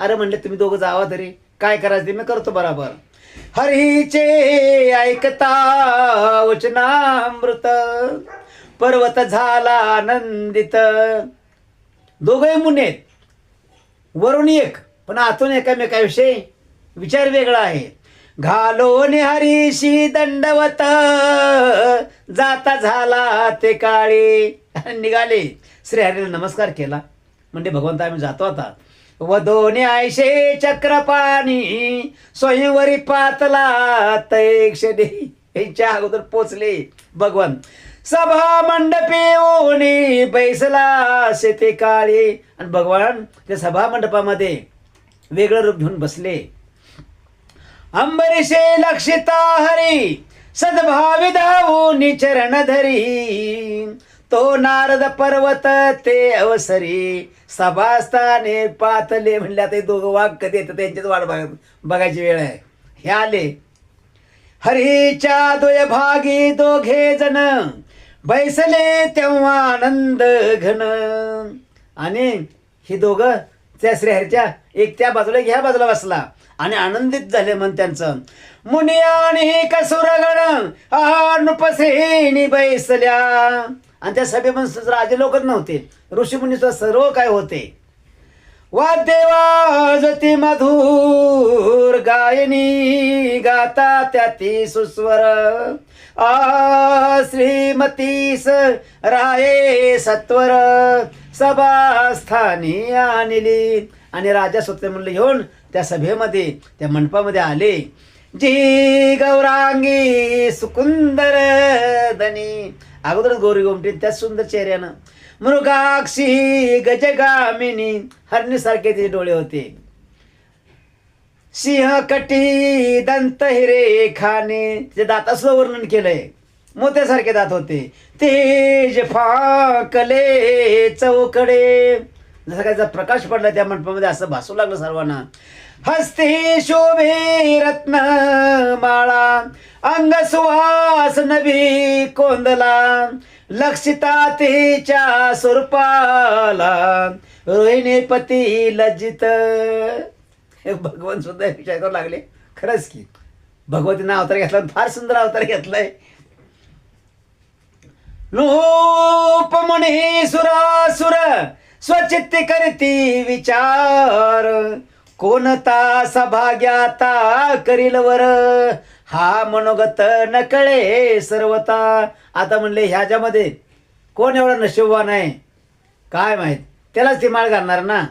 अरे म्हणले तुम्ही दोघं जावा तरी. काय करायचं ते मी करतो बराबर. हरीचे ऐकता वचनामृत पर्वत झाला आनंदित दोघंही मुने वरून एक पण आतून एकामेकाविषयी विचार वेगळा आहे. घालोन हरीशी दंडवत जाता झाला ते काळी. निघाले. श्रीहरीने नमस्कार केला. म्हणजे भगवंत आम्ही जातो आता. वधोने आयशे चक्रपाणी स्वयंवरी पातला तै यांच्या अगोदर पोचले भगवान. सभा मंडपे ओणी बैसला शेते काळे. आणि भगवान त्या सभा मंडपामध्ये वेगळं रूप घेऊन बसले. अंबरीशे लक्षिता हरी सद्भावी धावून चरण धरी. तो नारद पर्वत ते अवसरी सभास्थाने पातले म्हणले आता हे दोघं वाघ कधी येतं वाट बघ बघायची वेळ आहे. हे आले. हरीच्या दोय भागी दोघे जण बैसले तेव्हा आनंद घन. आणि ही दोघं त्या श्रीहरीच्या एक त्या बाजूला ह्या बाजूला बसला. आणि आनंदित झाले म्हण त्यांचं. मुनी आणि कसुरगण हा नृपसेनी बैसल्या. आणि त्या सभेमध्ये राजे लोकच नव्हते. ऋषीमुनी सर्व काय होते. वा वाजती मधुर गायनी गाता त्याती सुस्वर. आ श्रीमतीस राये सत्वर. सभास्थानी आणली. आणि राजा स्वतः म्हणलं घेऊन त्या सभेमध्ये त्या मंडपामध्ये आले. जी गौरांगी सुकुंदर धनी अगोदरच गौरी गोमटी त्या सुंदर चेहऱ्यानं मृगाक्षी गजगामिनी हरणीसारखे तिचे डोळे होते सिंह कटी दंत हिरे खाने तिचे असं वर्णन केलंय मोत्यासारखे दात होते तेज फाकले चौकडे जसं काय प्रकाश पडला त्या मंडपामध्ये असं भासू लागलं सर्वांना. हस्ते शोभे रत्न माळा अंग सुहास नवी कोंदला लक्षिता तिच्या स्वरूपाला रोहिणी पती लज्जित. भगवान सुद्धा विचार करू लागले. खरंच की. भगवतीनं अवतार घेतला फार सुंदर अवतार घेतलाय. लोप म्हणे सुरासुर स्वचित्ती करती विचार. कोणता सभाग्याता करील वर? हा मनोगत नकळे सर्वता. आता म्हणले ह्याच्यामध्ये कोण एवढा नशिबवान आहे? काय माहीत? त्यालाच ती माळ घालणार ना?